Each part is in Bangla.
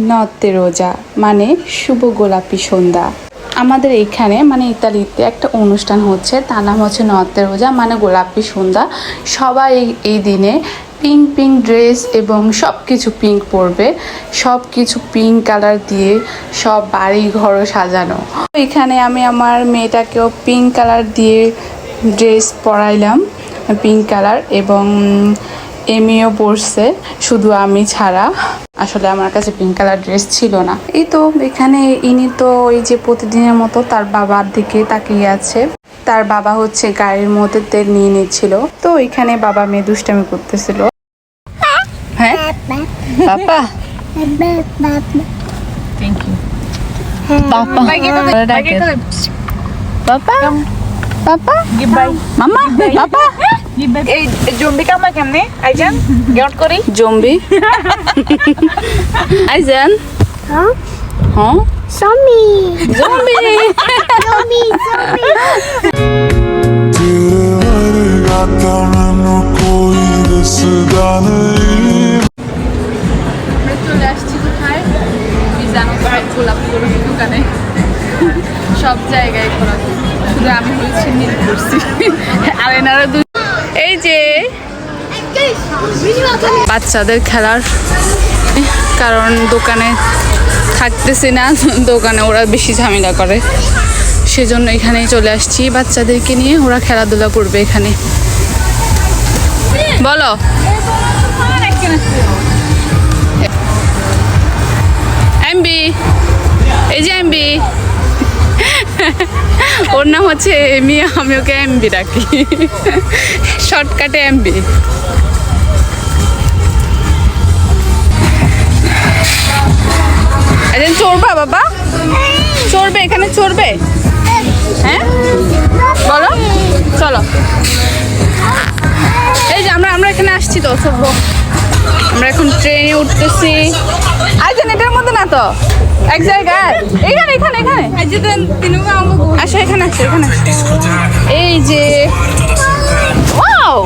নত্তে রোজা মানে শুভ গোলাপি সন্ধ্যা। আমাদের এখানে মানে ইতালিতে একটা অনুষ্ঠান হচ্ছে, তার নাম হচ্ছে নত্তে রোজা মানে গোলাপি সন্ধ্যা। সবাই এই- এই দিনে পিঙ্ক পিঙ্ক ড্রেস এবং সব কিছু পিঙ্ক পরবে সব কিছু পিঙ্ক কালার দিয়ে সব বাড়ি ঘরও সাজানো। এখানে আমি আমার মেয়েটাকেও পিঙ্ক কালার দিয়ে ড্রেস পরাইলাম, পিঙ্ক কালার এবং এমিও পরছে শুধু আমি ছাড়া। আসলে আমার কাছে পিঙ্ক কালার ড্রেস ছিল না। এই তো এখানে ইনি তো ওই যে প্রতিদিনের মতো তার বাবার দিকে তাকিয়ে আছে। তার বাবা হচ্ছে গাড়ির মধ্যে তেল নিয়ে নিচ্ছিল। তো এখানে বাবা মেয়ে দুষ্টামি করতেছিল। হ্যাঁ? বাবা? বাবা? ডাকে। বাবা? বাবা মামা বাবা এই জম্বি কামা কেমনে আইজান গেট করি জম্বি আইজান Huh? হ্যাঁ Zombie! জম্বি এই যে বাচ্চাদের খেলার কারণ দোকানে থাকতেছি না, দোকানে ওরা বেশি ঝামেলা করে। সেজন্য এখানেই চলে আসছি। বাচ্চাদেরকে নিয়ে ওরা খেলাধুলা করবে এখানে। বলো। এমবি এই যে এমবি ওর নাম হচ্ছে এমি, আমি ওকে এমবি রাখি শর্টকাটে এমবি। একজন চড়বা বাবা। চড়বে, এখানে চড়বে? হ্যাঁ? বলো, চলো। এই যে আমরা আমরা এখানে আসছি তো চলবো আমরা এখন ট্রেনে উঠতেছি। আইজেন এটার মধ্যে না তো? এক জায়গায়। এখানে এখানে এখানে আসো এখানে আসো এখানে এই যে ওয়াও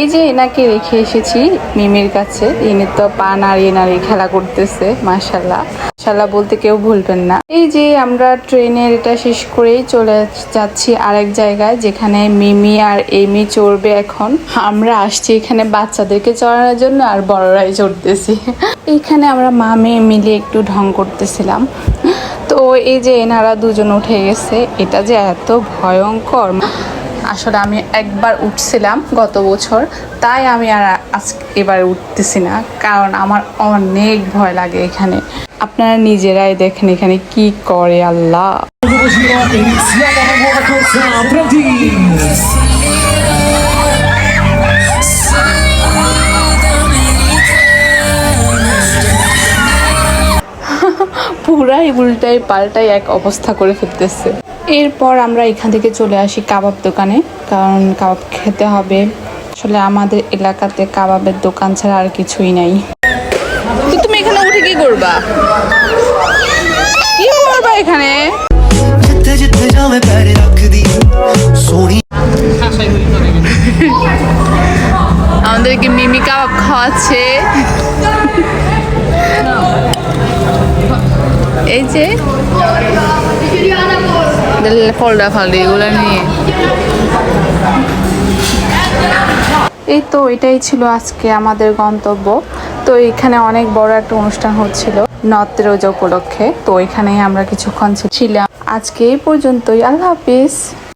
এই যে এনাকে রেখে এসেছি মিমির কাছে। ইনি তো পা নাড়িয়ে নাড়িয়ে খেলা করতেছে মাশাল্লাহ মাশাল্লাহ বলতে কেউ ভুলবেন না। এই যে আমরা ট্রেনের এটা শেষ করেই চলে যাচ্ছি আরেক জায়গায়, যেখানে মিমি আর এমি চড়বে এখন। আমরা আসছি এখানে বাচ্চাদেরকে চড়ানোর জন্য আর বড়রাই চড়তেছি। এইখানে আমরা মা মেয়ে মিলে একটু ঢং করতেছিলাম। তো এই যে এনারা দুজন উঠে গেছে, এটা যে এত ভয়ঙ্কর। আসলে আমি একবার উঠছিলাম গত বছর তাই আমি আর আজ এবার উঠতেছি না কারণ আমার অনেক ভয় লাগে এখানে আপনারা নিজেরাই দেখেন এখানে কি করে আল্লাহ? পুরাই উল্টাই পাল্টাই এক অবস্থা করে ফেলতেছে এরপর আমরা এখান থেকে চলে আসি কাবাব দোকানে, কারণ কাবাব খেতে হবে। আসলে আমাদের এলাকাতে কাবাবের দোকান ছাড়া আর কিছুই নাই। তুমি এখানে উঠে কি করবা? কি করবা এখানে? আমাদেরকে মিমি কাবাব খাওয়াচ্ছে। এই যে ফলডা ফালডি, এগুলো নিয়ে। এই তো, এটাই ছিল আজকে আমাদের গন্তব্য। তো এখানে অনেক বড় একটা অনুষ্ঠান হচ্ছিল নর্থ রোজা উপলক্ষে। তো এখানেই আমরা কিছুক্ষণ ছিলাম। আজকে এই পর্যন্তই। আল্লাহ হাফিজ।